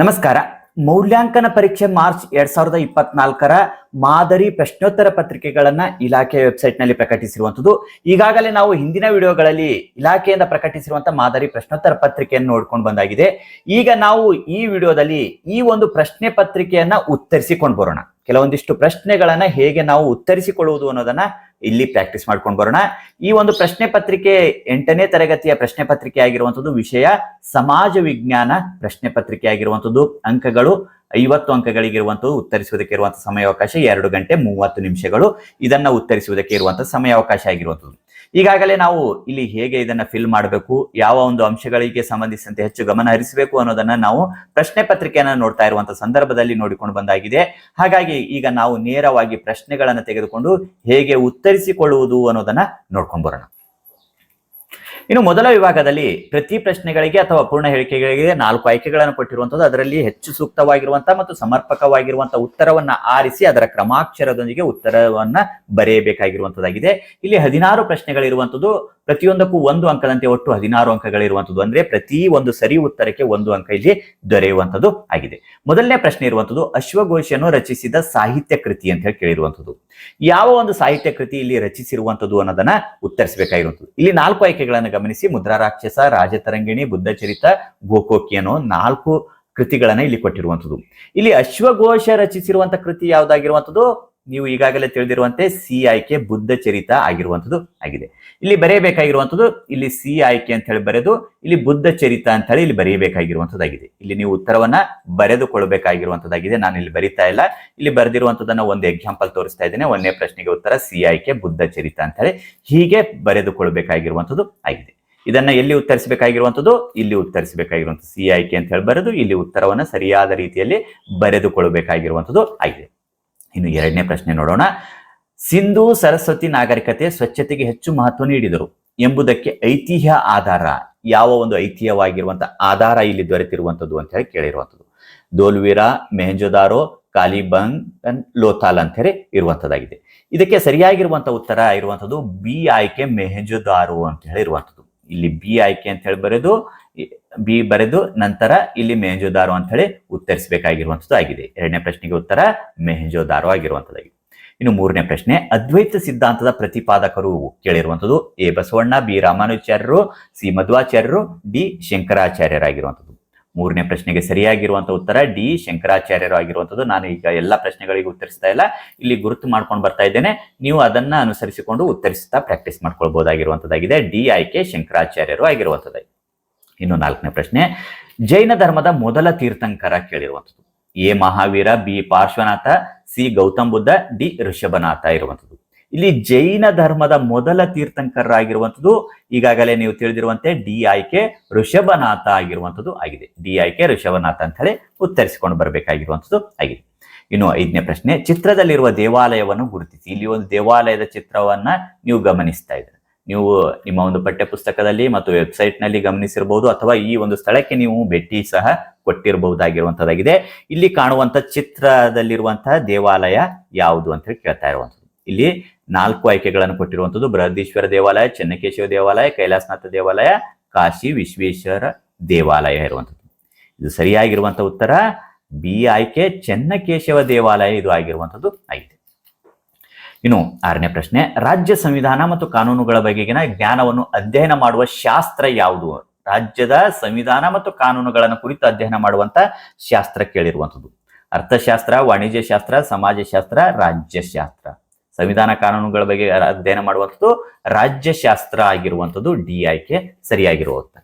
ನಮಸ್ಕಾರ. ಮೌಲ್ಯಾಂಕನ ಪರೀಕ್ಷೆ ಮಾರ್ಚ್ ಎರಡ್ ಸಾವಿರದ ಇಪ್ಪತ್ನಾಲ್ಕರ ಮಾದರಿ ಪ್ರಶ್ನೋತ್ತರ ಪತ್ರಿಕೆಗಳನ್ನ ಇಲಾಖೆ ವೆಬ್ಸೈಟ್ನಲ್ಲಿ ಪ್ರಕಟಿಸಿರುವಂತದ್ದು ಈಗಾಗಲೇ ನಾವು ಹಿಂದಿನ ವಿಡಿಯೋಗಳಲ್ಲಿ ಇಲಾಖೆಯಿಂದ ಪ್ರಕಟಿಸಿರುವಂತಹ ಮಾದರಿ ಪ್ರಶ್ನೋತ್ತರ ಪತ್ರಿಕೆಯನ್ನು ನೋಡ್ಕೊಂಡು ಬಂದಾಗಿದೆ. ಈಗ ನಾವು ಈ ವಿಡಿಯೋದಲ್ಲಿ ಈ ಒಂದು ಪ್ರಶ್ನೆ ಪತ್ರಿಕೆಯನ್ನ ಉತ್ತರಿಸಿಕೊಂಡು ಬರೋಣ. ಕೆಲವೊಂದಿಷ್ಟು ಪ್ರಶ್ನೆಗಳನ್ನ ಹೇಗೆ ನಾವು ಉತ್ತರಿಸಿಕೊಳ್ಳುವುದು ಅನ್ನೋದನ್ನ ಇಲ್ಲಿ ಪ್ರಾಕ್ಟೀಸ್ ಮಾಡ್ಕೊಂಡು ಬರೋಣ. ಈ ಒಂದು ಪ್ರಶ್ನೆ ಪತ್ರಿಕೆ ಎಂಟನೇ ತರಗತಿಯ ಪ್ರಶ್ನೆ ಪತ್ರಿಕೆ ಆಗಿರುವಂಥದ್ದು ವಿಷಯ ಸಮಾಜ ವಿಜ್ಞಾನ ಪ್ರಶ್ನೆ ಪತ್ರಿಕೆ ಆಗಿರುವಂಥದ್ದು. ಅಂಕಗಳು, ಐವತ್ತು ಅಂಕಗಳಿಗಿರುವಂಥದ್ದು ಉತ್ತರಿಸುವುದಕ್ಕೆ ಇರುವಂತಹ ಸಮಯಾವಕಾಶ ಎರಡು ಗಂಟೆ ಮೂವತ್ತು ನಿಮಿಷಗಳು. ಇದನ್ನ ಉತ್ತರಿಸುವುದಕ್ಕೆ ಇರುವಂತಹ ಸಮಯಾವಕಾಶ ಆಗಿರುವಂತದ್ದು ಈಗಾಗಲೇ ನಾವು ಇಲ್ಲಿ ಹೇಗೆ ಇದನ್ನ ಫಿಲ್ ಮಾಡಬೇಕು, ಯಾವ ಒಂದು ಅಂಶಗಳಿಗೆ ಸಂಬಂಧಿಸಿದಂತೆ ಹೆಚ್ಚು ಗಮನ ಹರಿಸಬೇಕು ಅನ್ನೋದನ್ನ ನಾವು ಪ್ರಶ್ನೆ ಪತ್ರಿಕೆಯನ್ನ ನೋಡ್ತಾ ಇರುವಂತಹ ಸಂದರ್ಭದಲ್ಲಿ ನೋಡಿಕೊಂಡು ಬಂದಾಗಿದೆ. ಹಾಗಾಗಿ ಈಗ ನಾವು ನೇರವಾಗಿ ಪ್ರಶ್ನೆಗಳನ್ನು ತೆಗೆದುಕೊಂಡು ಹೇಗೆ ಉತ್ತರಿಸಿಕೊಳ್ಳುವುದು ಅನ್ನೋದನ್ನ ನೋಡ್ಕೊಂಡು ಬರೋಣ. ಇನ್ನು ಮೊದಲ ವಿಭಾಗದಲ್ಲಿ ಪ್ರತಿ ಪ್ರಶ್ನೆಗಳಿಗೆ ಅಥವಾ ಪೂರ್ಣ ಹೇಳಿಕೆಗಳಿಗೆ ನಾಲ್ಕು ಆಯ್ಕೆಗಳನ್ನು ಕೊಟ್ಟಿರುವಂತದ್ದು ಅದರಲ್ಲಿ ಹೆಚ್ಚು ಸೂಕ್ತವಾಗಿರುವಂತಹ ಮತ್ತು ಸಮರ್ಪಕವಾಗಿರುವಂತಹ ಉತ್ತರವನ್ನ ಆರಿಸಿ ಅದರ ಕ್ರಮಾಕ್ಷರದೊಂದಿಗೆ ಉತ್ತರವನ್ನ ಬರೆಯಬೇಕಾಗಿರುವಂತದ್ದಾಗಿದೆ ಇಲ್ಲಿ ಹದಿನಾರು ಪ್ರಶ್ನೆಗಳಿರುವಂತದ್ದು ಪ್ರತಿಯೊಂದಕ್ಕೂ ಒಂದು ಅಂಕದಂತೆ ಒಟ್ಟು ಹದಿನಾರು ಅಂಕಗಳಿರುವಂತದ್ದು ಅಂದ್ರೆ ಪ್ರತಿ ಒಂದು ಸರಿ ಉತ್ತರಕ್ಕೆ ಒಂದು ಅಂಕ ಇಲ್ಲಿ ದೊರೆಯುವಂತದ್ದು ಆಗಿದೆ. ಮೊದಲನೇ ಪ್ರಶ್ನೆ ಇರುವಂತದ್ದು ಅಶ್ವಘೋಷನು ರಚಿಸಿದ ಸಾಹಿತ್ಯ ಕೃತಿ ಅಂತ ಹೇಳಿ ಕೇಳಿರುವಂತದ್ದು ಯಾವ ಒಂದು ಸಾಹಿತ್ಯ ಕೃತಿ ಇಲ್ಲಿ ರಚಿಸಿರುವಂತದ್ದು ಅನ್ನೋದನ್ನ ಉತ್ತರಿಸಬೇಕಾಗಿರುವಂತದ್ದು ಇಲ್ಲಿ ನಾಲ್ಕು ಆಯ್ಕೆಗಳನ್ನು ಗಮನಿಸಿ ಮುದ್ರಾರಾಕ್ಷಸ ರಾಜತರಂಗಿಣಿ ಬುದ್ಧಚರಿತ ಗೋಕೋಕಿ ಅನ್ನೋ ನಾಲ್ಕು ಕೃತಿಗಳನ್ನ ಇಲ್ಲಿ ಕೊಟ್ಟಿರುವಂಥದ್ದು. ಇಲ್ಲಿ ಅಶ್ವಘೋಷ ರಚಿಸಿರುವಂತಹ ಕೃತಿ ಯಾವ್ದಾಗಿರುವಂತದ್ದು ನೀವು ಈಗಾಗಲೇ ತಿಳಿದಿರುವಂತೆ ಸಿ ಆಯ್ಕೆ ಬುದ್ಧ ಚರಿತ ಆಗಿರುವಂಥದ್ದು ಆಗಿದೆ. ಇಲ್ಲಿ ಬರೆಯಬೇಕಾಗಿರುವಂಥದ್ದು, ಇಲ್ಲಿ ಸಿ ಆಯ್ಕೆ ಅಂತ ಹೇಳಿ ಬರೆದು, ಇಲ್ಲಿ ಬುದ್ಧ ಚರಿತ ಅಂತ ಹೇಳಿ ಇಲ್ಲಿ ಬರೆಯಬೇಕಾಗಿರುವಂಥದ್ದಾಗಿದೆ. ಇಲ್ಲಿ ನೀವು ಉತ್ತರವನ್ನ ಬರೆದುಕೊಳ್ಳಬೇಕಾಗಿರುವಂಥದ್ದಾಗಿದೆ ನಾನು ಇಲ್ಲಿ ಬರಿತಾ ಇಲ್ಲ. ಇಲ್ಲಿ ಬರೆದಿರುವಂಥದ್ದನ್ನ ಒಂದು ಎಕ್ಸಾಂಪಲ್ ತೋರಿಸ್ತಾ ಇದ್ದೇನೆ. ಒಂದನೇ ಪ್ರಶ್ನೆಗೆ ಉತ್ತರ ಸಿ ಆಯ್ಕೆ ಬುದ್ಧ ಚರಿತ ಅಂತ ಹೇಳಿ ಹೀಗೆ ಬರೆದುಕೊಳ್ಬೇಕಾಗಿರುವಂಥದ್ದು ಆಗಿದೆ. ಇದನ್ನ ಎಲ್ಲಿ ಉತ್ತರಿಸಬೇಕಾಗಿರುವಂಥದ್ದು? ಇಲ್ಲಿ ಉತ್ತರಿಸಬೇಕಾಗಿರುವಂಥದ್ದು ಸಿ ಆಯ್ಕೆ ಅಂತ ಹೇಳಿ ಬರೆದು, ಇಲ್ಲಿ ಉತ್ತರವನ್ನ ಸರಿಯಾದ ರೀತಿಯಲ್ಲಿ ಬರೆದುಕೊಳ್ಬೇಕಾಗಿರುವಂಥದ್ದು ಆಗಿದೆ. ಇನ್ನು ಎರಡನೇ ಪ್ರಶ್ನೆ ನೋಡೋಣ. ಸಿಂಧು ಸರಸ್ವತಿ ನಾಗರಿಕತೆ ಸ್ವಚ್ಛತೆಗೆ ಹೆಚ್ಚು ಮಹತ್ವ ನೀಡಿದರು ಎಂಬುದಕ್ಕೆ ಐತಿಹ್ಯ ಆಧಾರ, ಯಾವ ಒಂದು ಐತಿಹ್ಯವಾಗಿರುವಂತಹ ಆಧಾರ ಇಲ್ಲಿ ದೊರೆತಿರುವಂಥದ್ದು ಅಂತ ಹೇಳಿ ಕೇಳಿರುವಂಥದ್ದು ದೋಲ್ವೀರ, ಮೆಹಂಜೋದಾರೋ, ಕಾಲಿಬಂಗ್ ಲೋತಾಲ್ ಅಂತ ಹೇಳಿ ಇರುವಂತದ್ದಾಗಿದೆ. ಇದಕ್ಕೆ ಸರಿಯಾಗಿರುವಂತಹ ಉತ್ತರ ಇರುವಂಥದ್ದು ಬಿ ಆಯ್ಕೆ ಮೆಹಂಜೋದಾರೋ ಅಂತ ಹೇಳಿ ಇರುವಂತದ್ದು. ಇಲ್ಲಿ ಬಿ ಆಯ್ಕೆ ಅಂತ ಹೇಳಿ ಬರೆದು ಬಿ ಬರೆದು ನಂತರ ಇಲ್ಲಿ ಮೆಹಂಜೋದಾರೋ ಅಂತ ಹೇಳಿ ಉತ್ತರಿಸಬೇಕಾಗಿರುವಂತದ್ದು ಆಗಿದೆ. ಎರಡನೇ ಪ್ರಶ್ನೆಗೆ ಉತ್ತರ ಮೆಹಂಜೋದಾರೋ ಆಗಿರುವಂತದ್ದಾಗಿದೆ ಇನ್ನು ಮೂರನೇ ಪ್ರಶ್ನೆ, ಅದ್ವೈತ ಸಿದ್ಧಾಂತದ ಪ್ರತಿಪಾದಕರು ಕೇಳಿರುವಂತದ್ದು ಎ ಬಸವಣ್ಣ, ಬಿ ರಾಮಾನುಚಾರ್ಯರು ಸಿ ಮಧ್ವಾಚಾರ್ಯರು, ಡಿ ಶಂಕರಾಚಾರ್ಯರಾಗಿರುವಂತದ್ದು ಮೂರನೇ ಪ್ರಶ್ನೆಗೆ ಸರಿಯಾಗಿರುವಂತಹ ಉತ್ತರ ಡಿ ಶಂಕರಾಚಾರ್ಯರು ಆಗಿರುವಂಥದ್ದು ನಾನು ಈಗ ಎಲ್ಲ ಪ್ರಶ್ನೆಗಳಿಗೆ ಉತ್ತರಿಸ್ತಾ ಇಲ್ಲ. ಇಲ್ಲಿ ಗುರುತು ಮಾಡ್ಕೊಂಡು ಬರ್ತಾ ಇದ್ದೇನೆ. ನೀವು ಅದನ್ನ ಅನುಸರಿಸಿಕೊಂಡು ಉತ್ತರಿಸ್ತಾ ಪ್ರಾಕ್ಟೀಸ್ ಮಾಡ್ಕೊಳ್ಬಹುದಾಗಿರುವಂತದ್ದಾಗಿದೆ ಡಿ ಆಯ್ಕೆ ಶಂಕರಾಚಾರ್ಯರು ಆಗಿರುವಂತದ್ದಾಗಿದೆ ಇನ್ನು ನಾಲ್ಕನೇ ಪ್ರಶ್ನೆ, ಜೈನ ಧರ್ಮದ ಮೊದಲ ತೀರ್ಥಂಕರ ಕೇಳಿರುವಂಥದ್ದು A Mahavira, B Parshvanatha, C Gautam Buddha, D Rishabhanatha ಇರುವಂಥದ್ದು ಇಲ್ಲಿ ಜೈನ ಧರ್ಮದ ಮೊದಲ ತೀರ್ಥಂಕರಾಗಿರುವಂಥದ್ದು ಈಗಾಗಲೇ ನೀವು ತಿಳಿದಿರುವಂತೆ ಡಿ ಆಯ್ಕೆ ಋಷಭನಾಥ ಆಗಿರುವಂಥದ್ದು ಆಗಿದೆ. ಡಿ ಆಯ್ಕೆ ಋಷಭನಾಥ ಅಂತ ಹೇಳಿ ಉತ್ತರಿಸಿಕೊಂಡು ಬರಬೇಕಾಗಿರುವಂಥದ್ದು ಆಗಿದೆ. ಇನ್ನು ಐದನೇ ಪ್ರಶ್ನೆ, ಚಿತ್ರದಲ್ಲಿರುವ ದೇವಾಲಯವನ್ನು ಗುರುತಿಸಿ. ಇಲ್ಲಿ ಒಂದು ದೇವಾಲಯದ ಚಿತ್ರವನ್ನ ನೀವು ಗಮನಿಸ್ತಾ ಇದ್ದೀರಿ. ನೀವು ನಿಮ್ಮ ಒಂದು ಪಠ್ಯ ಪುಸ್ತಕದಲ್ಲಿ ಮತ್ತು ವೆಬ್ಸೈಟ್ನಲ್ಲಿ ಗಮನಿಸಿರಬಹುದು ಅಥವಾ ಈ ಒಂದು ಸ್ಥಳಕ್ಕೆ ನೀವು ಭೇಟಿ ಸಹ ಕೊಟ್ಟಿರಬಹುದಾಗಿರುವಂತದ್ದಾಗಿದೆ ಇಲ್ಲಿ ಕಾಣುವಂತ ಚಿತ್ರದಲ್ಲಿರುವಂತಹ ದೇವಾಲಯ ಯಾವುದು ಅಂತ ಹೇಳಿ ಕೇಳ್ತಾ ಇರುವಂತದ್ದು ಇಲ್ಲಿ ನಾಲ್ಕು ಆಯ್ಕೆಗಳನ್ನು ಕೊಟ್ಟಿರುವಂತದ್ದು ಬೃಹದೀಶ್ವರ ದೇವಾಲಯ, ಚೆನ್ನಕೇಶವ ದೇವಾಲಯ, ಕೈಲಾಸನಾಥ ದೇವಾಲಯ, ಕಾಶಿ ವಿಶ್ವೇಶ್ವರ ದೇವಾಲಯ ಇರುವಂತದ್ದು ಇದು ಸರಿಯಾಗಿರುವಂತಹ ಉತ್ತರ. ಬಿ ಆಯ್ಕೆ ಚೆನ್ನಕೇಶವ ದೇವಾಲಯ ಇದು ಆಗಿರುವಂತದ್ದು ಆಗಿದೆ ಇನ್ನು ಆರನೇ ಪ್ರಶ್ನೆ, ರಾಜ್ಯ ಸಂವಿಧಾನ ಮತ್ತು ಕಾನೂನುಗಳ ಬಗೆಗಿನ ಜ್ಞಾನವನ್ನು ಅಧ್ಯಯನ ಮಾಡುವ ಶಾಸ್ತ್ರ ಯಾವುದು? ರಾಜ್ಯದ ಸಂವಿಧಾನ ಮತ್ತು ಕಾನೂನುಗಳನ್ನು ಕುರಿತು ಅಧ್ಯಯನ ಮಾಡುವಂತ ಶಾಸ್ತ್ರ ಕೇಳಿರುವಂಥದ್ದು. ಅರ್ಥಶಾಸ್ತ್ರ ವಾಣಿಜ್ಯ ಶಾಸ್ತ್ರ ಸಮಾಜಶಾಸ್ತ್ರ, ರಾಜ್ಯಶಾಸ್ತ್ರ. ಸಂವಿಧಾನ ಕಾನೂನುಗಳ ಬಗ್ಗೆ ಅಧ್ಯಯನ ಮಾಡುವಂಥದ್ದು ರಾಜ್ಯಶಾಸ್ತ್ರ ಆಗಿರುವಂಥದ್ದು ಡಿ ಆಯ್ಕೆ ಸರಿಯಾಗಿರುವ ಉತ್ತರ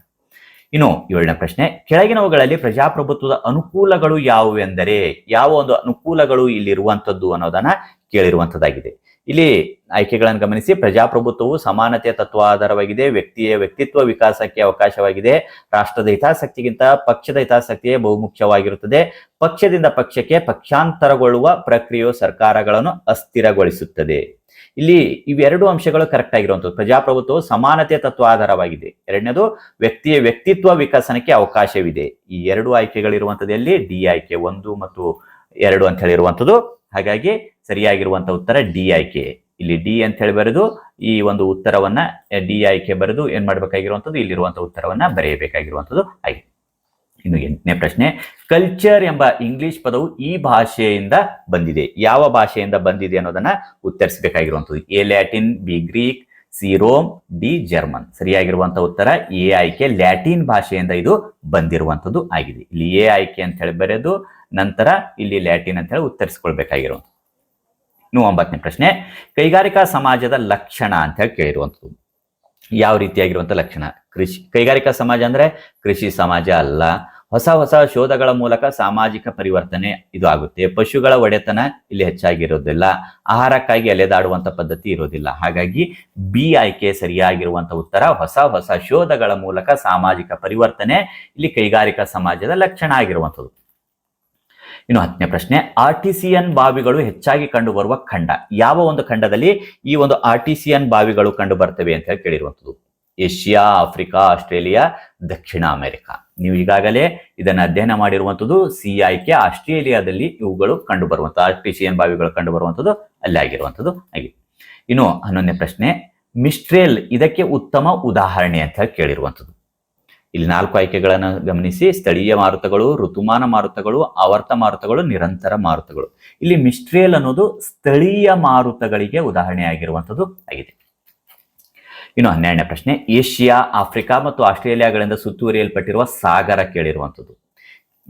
ಇನ್ನು ಏಳನೇ ಪ್ರಶ್ನೆ, ಕೆಳಗಿನವುಗಳಲ್ಲಿ ಪ್ರಜಾಪ್ರಭುತ್ವದ ಅನುಕೂಲಗಳು ಯಾವುವೆಂದರೆ, ಯಾವ ಒಂದು ಅನುಕೂಲಗಳು ಇಲ್ಲಿರುವಂಥದ್ದು ಅನ್ನೋದನ್ನ ಕೇಳಿರುವಂಥದ್ದಾಗಿದೆ. ಇಲ್ಲಿ ಆಯ್ಕೆಗಳನ್ನು ಗಮನಿಸಿ, ಪ್ರಜಾಪ್ರಭುತ್ವವು ಸಮಾನತೆಯ ತತ್ವ ಆಧಾರವಾಗಿದೆ ವ್ಯಕ್ತಿಯ ವ್ಯಕ್ತಿತ್ವ ವಿಕಾಸಕ್ಕೆ ಅವಕಾಶವಾಗಿದೆ, ರಾಷ್ಟ್ರದ ಹಿತಾಸಕ್ತಿಗಿಂತ ಪಕ್ಷದ ಹಿತಾಸಕ್ತಿಯೇ ಬಹುಮುಖ್ಯವಾಗಿರುತ್ತದೆ. ಪಕ್ಷದಿಂದ ಪಕ್ಷಕ್ಕೆ ಪಕ್ಷಾಂತರಗೊಳ್ಳುವ ಪ್ರಕ್ರಿಯೆಯು ಸರ್ಕಾರಗಳನ್ನು ಅಸ್ಥಿರಗೊಳಿಸುತ್ತದೆ. ಇಲ್ಲಿ ಇವೆರಡು ಅಂಶಗಳು ಕರೆಕ್ಟ್ ಆಗಿರುವಂಥದ್ದು. ಪ್ರಜಾಪ್ರಭುತ್ವವು ಸಮಾನತೆಯ ತತ್ವ ಆಧಾರವಾಗಿದೆ ಎರಡನೇದು, ವ್ಯಕ್ತಿಯ ವ್ಯಕ್ತಿತ್ವ ವಿಕಸನಕ್ಕೆ ಅವಕಾಶವಿದೆ. ಈ ಎರಡು ಆಯ್ಕೆಗಳಿರುವಂಥದ್ದು ಎಲ್ಲಿ? ಡಿ ಆಯ್ಕೆ ಒಂದು ಮತ್ತು ಎರಡು ಅಂತ ಹೇಳಿರುವಂಥದ್ದು. ಹಾಗಾಗಿ ಸರಿಯಾಗಿರುವಂತ ಉತ್ತರ ಡಿ ಆಯ್ಕೆ ಇಲ್ಲಿ ಡಿ ಅಂತ ಹೇಳಿ ಬರೆದು ಈ ಒಂದು ಉತ್ತರವನ್ನ ಡಿ ಆಯ್ಕೆ ಬರೆದು ಏನ್ ಮಾಡ್ಬೇಕಾಗಿರುವಂಥದ್ದು ಇಲ್ಲಿರುವಂತಹ ಉತ್ತರವನ್ನ ಬರೆಯಬೇಕಾಗಿರುವಂಥದ್ದು ಆಗಿದೆ. ಇನ್ನು ಎಂಟನೇ ಪ್ರಶ್ನೆ, ಕಲ್ಚರ್ ಎಂಬ ಇಂಗ್ಲಿಷ್ ಪದವು ಈ ಭಾಷೆಯಿಂದ ಬಂದಿದೆ. ಯಾವ ಭಾಷೆಯಿಂದ ಬಂದಿದೆ ಅನ್ನೋದನ್ನ ಉತ್ತರಿಸಬೇಕಾಗಿರುವಂಥದ್ದು. A Latin, B Greek C Rome D German. ಸರಿಯಾಗಿರುವಂತಹ ಉತ್ತರ ಎ ಆಯ್ಕೆ ಲ್ಯಾಟಿನ್ ಭಾಷೆಯಿಂದ ಇದು ಬಂದಿರುವಂತದ್ದು ಆಗಿದೆ. ಇಲ್ಲಿ ಎ ಆಯ್ಕೆ ಅಂತ ಹೇಳಿ ಬರೆದು ನಂತರ ಇಲ್ಲಿ ಲ್ಯಾಟಿನ್ ಅಂತ ಹೇಳಿ ಉತ್ತರಿಸಿಕೊಳ್ಬೇಕಾಗಿರುವಂಥದ್ದು. ಒಂಬತ್ತನೇ ಪ್ರಶ್ನೆ, ಕೈಗಾರಿಕಾ ಸಮಾಜದ ಲಕ್ಷಣ ಅಂತ ಹೇಳಿ ಕೇಳಿರುವಂಥದ್ದು. ಯಾವ ರೀತಿಯಾಗಿರುವಂಥ ಲಕ್ಷಣ? ಕೃಷಿ, ಕೈಗಾರಿಕಾ ಸಮಾಜ ಅಂದ್ರೆ ಕೃಷಿ ಸಮಾಜ ಅಲ್ಲ ಹೊಸ ಹೊಸ ಶೋಧಗಳ ಮೂಲಕ ಸಾಮಾಜಿಕ ಪರಿವರ್ತನೆ ಇದು ಆಗುತ್ತೆ. ಪಶುಗಳ ಒಡೆತನ ಇಲ್ಲಿ ಹೆಚ್ಚಾಗಿರೋದಿಲ್ಲ ಆಹಾರಕ್ಕಾಗಿ ಅಲೆದಾಡುವಂತ ಪದ್ಧತಿ ಇರೋದಿಲ್ಲ. ಹಾಗಾಗಿ ಬಿ ಆಯ್ಕೆ ಸರಿಯಾಗಿರುವಂತ ಉತ್ತರ ಹೊಸ ಹೊಸ ಶೋಧಗಳ ಮೂಲಕ ಸಾಮಾಜಿಕ ಪರಿವರ್ತನೆ ಇಲ್ಲಿ ಕೈಗಾರಿಕಾ ಸಮಾಜದ ಲಕ್ಷಣ ಆಗಿರುವಂಥದ್ದು. ಇನ್ನು ಹತ್ತನೇ ಪ್ರಶ್ನೆ ಆರ್ ಟಿಸಿಯನ್ ಬಾವಿಗಳು ಹೆಚ್ಚಾಗಿ ಕಂಡುಬರುವ ಖಂಡ. ಯಾವ ಒಂದು ಖಂಡದಲ್ಲಿ ಈ ಒಂದು ಆರ್ಟಿಸಿಯನ್ ಬಾವಿಗಳು ಕಂಡು ಬರ್ತವೆ ಅಂತ ಹೇಳಿ ಕೇಳಿರುವಂಥದ್ದು. ಏಷ್ಯಾ, ಆಫ್ರಿಕಾ, ಆಸ್ಟ್ರೇಲಿಯಾ, ದಕ್ಷಿಣ ಅಮೆರಿಕ. ನೀವು ಈಗಾಗಲೇ ಇದನ್ನ ಅಧ್ಯಯನ ಮಾಡಿರುವಂಥದ್ದು ಸಿ ಆಯ್ಕೆ ಆಸ್ಟ್ರೇಲಿಯಾದಲ್ಲಿ ಇವುಗಳು ಕಂಡು ಬರುವಂತಹ ಆರ್ಟಿಸಿಯನ್ ಬಾವಿಗಳು ಕಂಡು ಬರುವಂಥದ್ದು ಅಲ್ಲಿ ಆಗಿರುವಂಥದ್ದು ಆಗಿದೆ. ಇನ್ನು ಹನ್ನೊಂದನೇ ಪ್ರಶ್ನೆ, ಮಿಸ್ಟ್ರೇಲ್ ಇದಕ್ಕೆ ಉತ್ತಮ ಉದಾಹರಣೆ ಅಂತ ಕೇಳಿರುವಂಥದ್ದು. ಇಲ್ಲಿ ನಾಲ್ಕು ಆಯ್ಕೆಗಳನ್ನು ಗಮನಿಸಿ, ಸ್ಥಳೀಯ ಮಾರುತಗಳು, ಋತುಮಾನ ಮಾರುತಗಳು, ಆವರ್ತ ಮಾರುತಗಳು, ನಿರಂತರ ಮಾರುತಗಳು. ಇಲ್ಲಿ ಮಿಸ್ಟ್ರೇಲ್ ಅನ್ನೋದು ಸ್ಥಳೀಯ ಮಾರುತಗಳಿಗೆ ಉದಾಹರಣೆ ಆಗಿರುವಂಥದ್ದು ಆಗಿದೆ. ಇನ್ನು ಹನ್ನೆರಡನೇ ಪ್ರಶ್ನೆ, ಏಷ್ಯಾ, ಆಫ್ರಿಕಾ ಮತ್ತು ಆಸ್ಟ್ರೇಲಿಯಾಗಳಿಂದ ಸುತ್ತುವರಿಯಲ್ಪಟ್ಟಿರುವ ಸಾಗರ ಕೇಳಿರುವಂಥದ್ದು.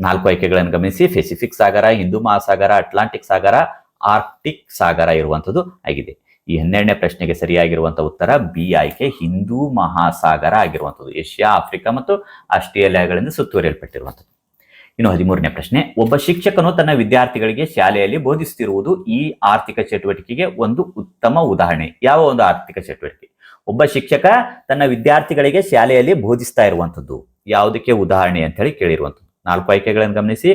ನಾಲ್ಕು ಆಯ್ಕೆಗಳನ್ನು ಗಮನಿಸಿ, ಪೆಸಿಫಿಕ್ ಸಾಗರ, ಹಿಂದೂ ಮಹಾಸಾಗರ, ಅಟ್ಲಾಂಟಿಕ್ ಸಾಗರ, ಆರ್ಕ್ಟಿಕ್ ಸಾಗರ ಇರುವಂಥದ್ದು ಆಗಿದೆ. ಈ ಹನ್ನೆರಡನೇ ಪ್ರಶ್ನೆಗೆ ಸರಿಯಾಗಿರುವಂತಹ ಉತ್ತರ ಬಿ ಆಯ್ಕೆ, ಹಿಂದೂ ಮಹಾಸಾಗರ ಆಗಿರುವಂಥದ್ದು. ಏಷ್ಯಾ, ಆಫ್ರಿಕಾ ಮತ್ತು ಆಸ್ಟ್ರೇಲಿಯಾಗಳಿಂದ ಸುತ್ತುವರಿಯಲ್ಪಟ್ಟಿರುವಂಥದ್ದು. ಇನ್ನು ಹದಿಮೂರನೇ ಪ್ರಶ್ನೆ, ಒಬ್ಬ ಶಿಕ್ಷಕನು ತನ್ನ ವಿದ್ಯಾರ್ಥಿಗಳಿಗೆ ಶಾಲೆಯಲ್ಲಿ ಬೋಧಿಸುತ್ತಿರುವುದು ಈ ಆರ್ಥಿಕ ಚಟುವಟಿಕೆಗೆ ಒಂದು ಉತ್ತಮ ಉದಾಹರಣೆ. ಯಾವ ಒಂದು ಆರ್ಥಿಕ ಚಟುವಟಿಕೆ? ಒಬ್ಬ ಶಿಕ್ಷಕ ತನ್ನ ವಿದ್ಯಾರ್ಥಿಗಳಿಗೆ ಶಾಲೆಯಲ್ಲಿ ಬೋಧಿಸ್ತಾ ಇರುವಂಥದ್ದು. ಯಾವುದಕ್ಕೆ ಉದಾಹರಣೆ ಅಂತ ಹೇಳಿ ಕೇಳಿರುವಂಥದ್ದು. ನಾಲ್ಕು ಆಯ್ಕೆಗಳನ್ನು ಗಮನಿಸಿ.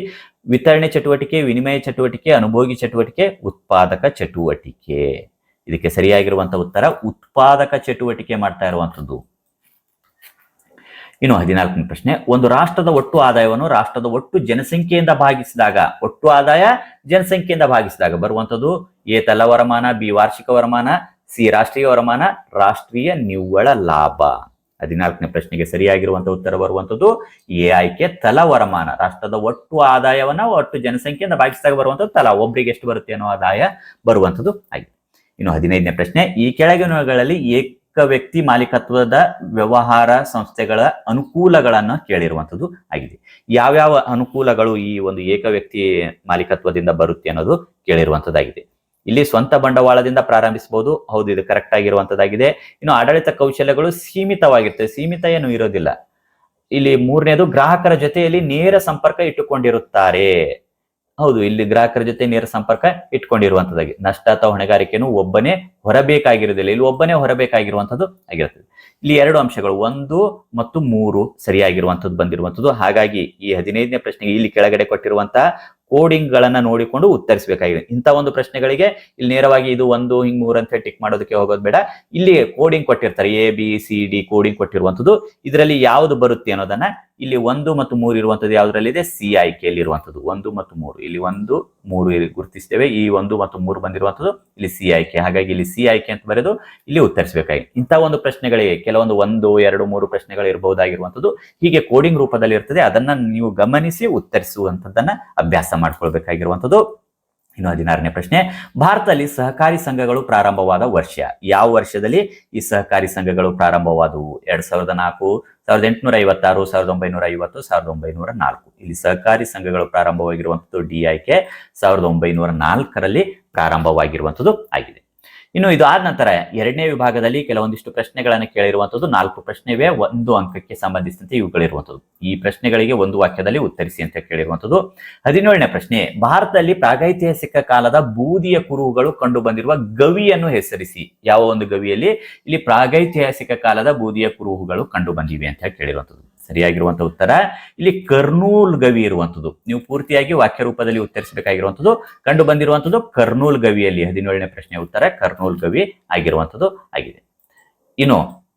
ವಿತರಣೆ ಚಟುವಟಿಕೆ, ವಿನಿಮಯ ಚಟುವಟಿಕೆ, ಅನುಭೋಗಿ ಚಟುವಟಿಕೆ, ಉತ್ಪಾದಕ ಚಟುವಟಿಕೆ. ಇದಕ್ಕೆ ಸರಿಯಾಗಿರುವಂತ ಉತ್ತರ, ಉತ್ಪಾದಕ ಚಟುವಟಿಕೆ ಮಾಡ್ತಾ ಇರುವಂಥದ್ದು. ಇನ್ನು ಹದಿನಾಲ್ಕನೇ ಪ್ರಶ್ನೆ. ಒಂದು ರಾಷ್ಟ್ರದ ಒಟ್ಟು ಆದಾಯವನ್ನು ರಾಷ್ಟ್ರದ ಒಟ್ಟು ಜನಸಂಖ್ಯೆಯಿಂದ ಭಾಗಿಸಿದಾಗ, ಒಟ್ಟು ಆದಾಯ ಜನಸಂಖ್ಯೆಯಿಂದ ಭಾಗಿಸಿದಾಗ ಬರುವಂಥದ್ದು. ಎ ತಲ ವರಮಾನ, ಬಿ ವಾರ್ಷಿಕ ವರಮಾನ ಸಿ ರಾಷ್ಟ್ರೀಯ ವರಮಾನ, ರಾಷ್ಟ್ರೀಯ ನಿವ್ವಳ ಲಾಭ. ಹದಿನಾಲ್ಕನೇ ಪ್ರಶ್ನೆಗೆ ಸರಿಯಾಗಿರುವಂತಹ ಉತ್ತರ ಬರುವಂಥದ್ದು ಎ ಆಯ್ಕೆ ತಲಾ ವರಮಾನ, ರಾಷ್ಟ್ರದ ಒಟ್ಟು ಆದಾಯವನ್ನ ಒಟ್ಟು ಜನಸಂಖ್ಯೆಯಿಂದ ಭಾಗಿಸಿದಾಗ ಬರುವಂಥದ್ದು ತಲಾ ಒಬ್ಬರಿಗೆ ಎಷ್ಟು ಬರುತ್ತೆ ಅನ್ನೋ ಆದಾಯ ಬರುವಂಥದ್ದು ಆಗಿದೆ. ಇನ್ನು ಹದಿನೈದನೇ ಪ್ರಶ್ನೆ, ಈ ಕೆಳಗಿನಗಳಲ್ಲಿ ಏಕ ವ್ಯಕ್ತಿ ಮಾಲೀಕತ್ವದ ವ್ಯವಹಾರ ಸಂಸ್ಥೆಗಳ ಅನುಕೂಲಗಳನ್ನು ಕೇಳಿರುವಂಥದ್ದು ಆಗಿದೆ. ಯಾವ್ಯಾವ ಅನುಕೂಲಗಳು ಈ ಒಂದು ಏಕ ವ್ಯಕ್ತಿ ಮಾಲೀಕತ್ವದಿಂದ ಬರುತ್ತೆ ಅನ್ನೋದು ಕೇಳಿರುವಂಥದ್ದಾಗಿದೆ ಇಲ್ಲಿ ಸ್ವಂತ ಬಂಡವಾಳದಿಂದ ಪ್ರಾರಂಭಿಸಬಹುದು. ಹೌದು, ಇದು ಕರೆಕ್ಟ್ ಆಗಿರುವಂತದ್ದಾಗಿದೆ. ಇನ್ನು ಆಡಳಿತ ಕೌಶಲ್ಯಗಳು ಸೀಮಿತವಾಗಿರ್ತವೆ ಸೀಮಿತ ಏನು ಇರೋದಿಲ್ಲ. ಇಲ್ಲಿ ಮೂರನೇದು ಗ್ರಾಹಕರ ಜೊತೆಯಲ್ಲಿ ನೇರ ಸಂಪರ್ಕ ಇಟ್ಟುಕೊಂಡಿರುತ್ತಾರೆ. ಹೌದು, ಇಲ್ಲಿ ಗ್ರಾಹಕರ ಜೊತೆ ನೇರ ಸಂಪರ್ಕ ಇಟ್ಕೊಂಡಿರುವಂತದ್ದಾಗಿ. ನಷ್ಟ ಅಥವಾ ಹೊಣೆಗಾರಿಕೆಯನ್ನು ಒಬ್ಬನೇ ಹೊರಬೇಕಾಗಿರುವುದಿಲ್ಲ. ಇಲ್ಲಿ ಒಬ್ಬನೇ ಹೊರಬೇಕಾಗಿರುವಂತದ್ದು ಆಗಿರುತ್ತದೆ. ಇಲ್ಲಿ ಎರಡು ಅಂಶಗಳು, ಒಂದು ಮತ್ತು ಮೂರು ಸರಿಯಾಗಿರುವಂತದ್ದು ಬಂದಿರುವಂತದ್ದು. ಹಾಗಾಗಿ ಈ ಹದಿನೈದನೇ ಪ್ರಶ್ನೆಗೆ ಇಲ್ಲಿ ಕೆಳಗಡೆ ಕೊಟ್ಟಿರುವಂತಹ ಕೋಡಿಂಗ್ ಗಳನ್ನ ನೋಡಿಕೊಂಡು ಉತ್ತರಿಸಬೇಕಾಗಿದೆ. ಇಂಥ ಒಂದು ಪ್ರಶ್ನೆಗಳಿಗೆ ಇಲ್ಲಿ ನೇರವಾಗಿ ಇದು ಒಂದು, ಹಿಂಗ್ ಮೂರು ಅಂತ ಟಿಕ್ ಮಾಡೋದಕ್ಕೆ ಹೋಗೋದು ಬೇಡ. ಇಲ್ಲಿ ಕೋಡಿಂಗ್ ಕೊಟ್ಟಿರ್ತಾರೆ A B C D coding ಕೊಟ್ಟಿರುವಂತದ್ದು ಇದರಲ್ಲಿ ಯಾವುದು ಬರುತ್ತೆ ಅನ್ನೋದನ್ನ ಇಲ್ಲಿ ಒಂದು ಮತ್ತು ಮೂರು ಇರುವಂತದ್ದು ಯಾವ್ದ್ರಲ್ಲಿದೆ? ಸಿ ಆಯ್ಕೆಯಲ್ಲಿ ಇರುವಂತದ್ದು ಒಂದು ಮತ್ತು ಮೂರು. ಇಲ್ಲಿ ಒಂದು, ಮೂರು ಗುರುತಿಸ್ತೇವೆ. ಈ ಒಂದು ಮತ್ತು ಮೂರು ಬಂದಿರುವಂತದ್ದು ಇಲ್ಲಿ ಸಿ ಆಯ್ಕೆ ಹಾಗಾಗಿ ಇಲ್ಲಿ ಸಿ ಆಯ್ಕೆ ಅಂತ ಬರೆದು ಇಲ್ಲಿ ಉತ್ತರಿಸಬೇಕಾಗಿದೆ ಇಂಥ ಒಂದು ಪ್ರಶ್ನೆಗಳಿಗೆ ಕೆಲವೊಂದು ಒಂದು, ಎರಡು, ಮೂರು ಪ್ರಶ್ನೆಗಳು ಇರಬಹುದಾಗಿರುವಂತದ್ದು ಹೀಗೆ ಕೋಡಿಂಗ್ ರೂಪದಲ್ಲಿ ಇರ್ತದೆ. ಅದನ್ನ ನೀವು ಗಮನಿಸಿ ಉತ್ತರಿಸುವಂತದ್ದನ್ನ ಅಭ್ಯಾಸ ಮಾಡ್ಕೊಳ್ಬೇಕಾಗಿರುವಂತದ್ದು ಇನ್ನು ಹದಿನಾರನೇ ಪ್ರಶ್ನೆ. ಭಾರತದಲ್ಲಿ ಸಹಕಾರಿ ಸಂಘಗಳು ಪ್ರಾರಂಭವಾದ ವರ್ಷ. ಯಾವ ವರ್ಷದಲ್ಲಿ ಈ ಸಹಕಾರಿ ಸಂಘಗಳು ಪ್ರಾರಂಭವಾದವು? ಎರಡ್ ಸಾವಿರದ ನಾಲ್ಕು ಸಾವಿರದ ಎಂಟುನೂರ ಐವತ್ತಾರು ಸಾವಿರದ ಒಂಬೈನೂರ ಐವತ್ತು ಸಾವಿರದ ಒಂಬೈನೂರ ನಾಲ್ಕು ಇಲ್ಲಿ ಸಹಕಾರಿ ಸಂಘಗಳು ಪ್ರಾರಂಭವಾಗಿರುವಂಥದ್ದು ಡಿ ಆಯ್ಕೆ ಸಾವಿರದ ಒಂಬೈನೂರ ನಾಲ್ಕರಲ್ಲಿ ಪ್ರಾರಂಭವಾಗಿರುವಂಥದ್ದು ಆಗಿದೆ. ಇನ್ನು ಇದು ಆದ ನಂತರ ಎರಡನೇ ವಿಭಾಗದಲ್ಲಿ ಕೆಲವೊಂದಿಷ್ಟು ಪ್ರಶ್ನೆಗಳನ್ನು ಕೇಳಿರುವಂಥದ್ದು ನಾಲ್ಕು ಪ್ರಶ್ನೆವೇ ಒಂದು ಅಂಕಕ್ಕೆ ಸಂಬಂಧಿಸಿದಂತೆ ಇವುಗಳಿರುವಂಥದ್ದು ಈ ಪ್ರಶ್ನೆಗಳಿಗೆ ಒಂದು ವಾಕ್ಯದಲ್ಲಿ ಉತ್ತರಿಸಿ ಅಂತ ಕೇಳಿರುವಂಥದ್ದು ಹದಿನೇಳನೇ ಪ್ರಶ್ನೆ, ಭಾರತದಲ್ಲಿ ಪ್ರಾಗೈತಿಹಾಸಿಕ ಕಾಲದ ಬೂದಿಯ ಕುರುಹುಗಳು ಕಂಡು ಬಂದಿರುವ ಗವಿಯನ್ನು ಹೆಸರಿಸಿ. ಯಾವ ಒಂದು ಗವಿಯಲ್ಲಿ? ಇಲ್ಲಿ ಪ್ರಾಗೈತಿಹಾಸಿಕ ಕಾಲದ ಬೂದಿಯ ಕುರುಹುಗಳು ಕಂಡು ಬಂದಿವೆ ಅಂತ ಕೇಳಿರುವಂಥದ್ದು ಸರಿಯಾಗಿರುವಂತಹ ಉತ್ತರ. ಇಲ್ಲಿ ಕರ್ನೂಲ್ ಗವಿ ಇರುವಂಥದ್ದು ನೀವು ಪೂರ್ತಿಯಾಗಿ ವಾಕ್ಯ ರೂಪದಲ್ಲಿ ಉತ್ತರಿಸಬೇಕಾಗಿರುವಂಥದ್ದು ಕಂಡು ಬಂದಿರುವಂತದ್ದು ಕರ್ನೂಲ್ ಗವಿಯಲ್ಲಿ ಹದಿನೇಳನೇ ಪ್ರಶ್ನೆ ಉತ್ತರ ಕರ್ನೂಲ್ ಗವಿ ಆಗಿರುವಂತದ್ದು ಆಗಿದೆ. ಇನ್ನು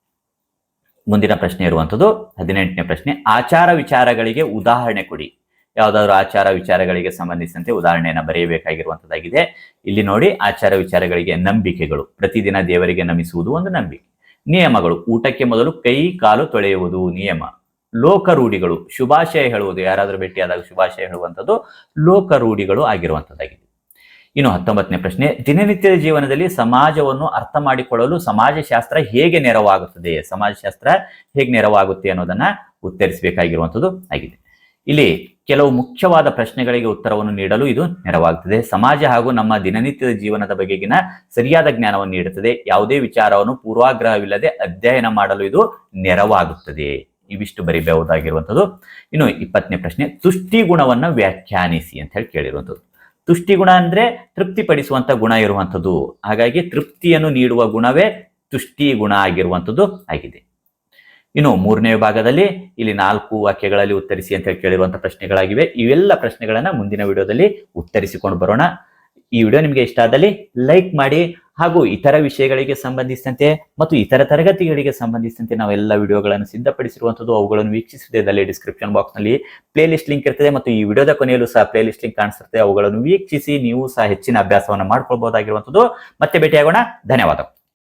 ಮುಂದಿನ ಪ್ರಶ್ನೆ ಇರುವಂಥದ್ದು ಹದಿನೆಂಟನೇ ಪ್ರಶ್ನೆ, ಆಚಾರ ವಿಚಾರಗಳಿಗೆ ಉದಾಹರಣೆ ಕೊಡಿ. ಯಾವುದಾದ್ರು ಆಚಾರ ವಿಚಾರಗಳಿಗೆ ಸಂಬಂಧಿಸಿದಂತೆ ಉದಾಹರಣೆಯನ್ನು ಬರೆಯಬೇಕಾಗಿರುವಂತದ್ದಾಗಿದೆ. ಇಲ್ಲಿ ನೋಡಿ, ಆಚಾರ ವಿಚಾರಗಳಿಗೆ ನಂಬಿಕೆಗಳು. ಪ್ರತಿದಿನ ದೇವರಿಗೆ ನಮಿಸುವುದು ಒಂದು ನಂಬಿಕೆ. ನಿಯಮಗಳು. ಊಟಕ್ಕೆ ಮೊದಲು ಕೈ, ಕಾಲು ತೊಳೆಯುವುದು ನಿಯಮ. ಲೋಕರೂಢಿಗಳು. ಶುಭಾಶಯ ಹೇಳುವುದು ಯಾರಾದರೂ ಭೇಟಿಯಾದಾಗ ಶುಭಾಶಯ ಹೇಳುವಂಥದ್ದು ಲೋಕರೂಢಿಗಳು ಆಗಿರುವಂಥದ್ದಾಗಿದೆ. ಇನ್ನು ಹತ್ತೊಂಬತ್ತನೇ ಪ್ರಶ್ನೆ, ದಿನನಿತ್ಯದ ಜೀವನದಲ್ಲಿ ಸಮಾಜವನ್ನು ಅರ್ಥ ಮಾಡಿಕೊಳ್ಳಲು ಸಮಾಜಶಾಸ್ತ್ರ ಹೇಗೆ ನೆರವಾಗುತ್ತದೆ? ಸಮಾಜಶಾಸ್ತ್ರ ಹೇಗೆ ನೆರವಾಗುತ್ತೆ ಅನ್ನೋದನ್ನ ಉತ್ತರಿಸಬೇಕಾಗಿರುವಂಥದ್ದು ಆಗಿದೆ. ಇಲ್ಲಿ ಕೆಲವು ಮುಖ್ಯವಾದ ಪ್ರಶ್ನೆಗಳಿಗೆ ಉತ್ತರವನ್ನು ನೀಡಲು ಇದು ನೆರವಾಗುತ್ತದೆ ಸಮಾಜ ಹಾಗೂ ನಮ್ಮ ದಿನನಿತ್ಯದ ಜೀವನದ ಬಗೆಗಿನ ಸರಿಯಾದ ಜ್ಞಾನವನ್ನು ನೀಡುತ್ತದೆ. ಯಾವುದೇ ವಿಚಾರವನ್ನು ಪೂರ್ವಾಗ್ರಹವಿಲ್ಲದೆ ಅಧ್ಯಯನ ಮಾಡಲು ಇದು ನೆರವಾಗುತ್ತದೆ. ಇವಿಷ್ಟು ಬರಿಬಹುದಾಗಿರುವಂಥದ್ದು ಇನ್ನು ಇಪ್ಪತ್ತನೇ ಪ್ರಶ್ನೆ, ತುಷ್ಟಿ ಗುಣವನ್ನ ವ್ಯಾಖ್ಯಾನಿಸಿ ಅಂತ ಹೇಳಿ ಕೇಳಿರುವಂಥದ್ದು. ತುಷ್ಟಿ ಗುಣ ಅಂದ್ರೆ ತೃಪ್ತಿಪಡಿಸುವಂತ ಗುಣ ಇರುವಂಥದ್ದು. ಹಾಗಾಗಿ ತೃಪ್ತಿಯನ್ನು ನೀಡುವ ಗುಣವೇ ತುಷ್ಟಿ ಗುಣ ಆಗಿರುವಂಥದ್ದು ಆಗಿದೆ. ಇನ್ನು ಮೂರನೇ ಭಾಗದಲ್ಲಿ ಇಲ್ಲಿ ನಾಲ್ಕು ವಾಕ್ಯಗಳಲ್ಲಿ ಉತ್ತರಿಸಿ ಅಂತ ಹೇಳಿ ಕೇಳಿರುವಂಥ ಪ್ರಶ್ನೆಗಳಾಗಿವೆ. ಇವೆಲ್ಲ ಪ್ರಶ್ನೆಗಳನ್ನ ಮುಂದಿನ ವಿಡಿಯೋದಲ್ಲಿ ಉತ್ತರಿಸಿಕೊಂಡು ಬರೋಣ. ಈ ವಿಡಿಯೋ ನಿಮಗೆ ಇಷ್ಟ ಆದಲ್ಲಿ ಲೈಕ್ ಮಾಡಿ ಹಾಗೂ ಇತರ ವಿಷಯಗಳಿಗೆ ಸಂಬಂಧಿಸಿದಂತೆ ಮತ್ತು ಇತರ ತರಗತಿಗಳಿಗೆ ಸಂಬಂಧಿಸಿದಂತೆ ನಾವೆಲ್ಲ ವಿಡಿಯೋಗಳನ್ನು ಸಿದ್ಧಪಡಿಸಿರುವಂಥದ್ದು ಅವುಗಳನ್ನು ವೀಕ್ಷಿಸಿದಲ್ಲಿ ಡಿಸ್ಕ್ರಿಪ್ಷನ್ ಬಾಕ್ಸ್ನಲ್ಲಿ ಪ್ಲೇ ಲಿಸ್ಟ್ ಲಿಂಕ್ ಇರ್ತದೆ ಮತ್ತು ಈ ವಿಡಿಯೋದ ಕೊನೆಯಲ್ಲೂ ಸಹ ಪ್ಲೇ ಲಿಸ್ಟ್ ಲಿಂಕ್ ಕಾಣಿಸುತ್ತೆ ಅವುಗಳನ್ನು ವೀಕ್ಷಿಸಿ ನೀವು ಸಹ ಹೆಚ್ಚಿನ ಅಭ್ಯಾಸವನ್ನು ಮಾಡ್ಕೊಳ್ಬಹುದಾಗಿರುವಂಥದ್ದು. ಮತ್ತೆ ಭೇಟಿಯಾಗೋಣ. ಧನ್ಯವಾದ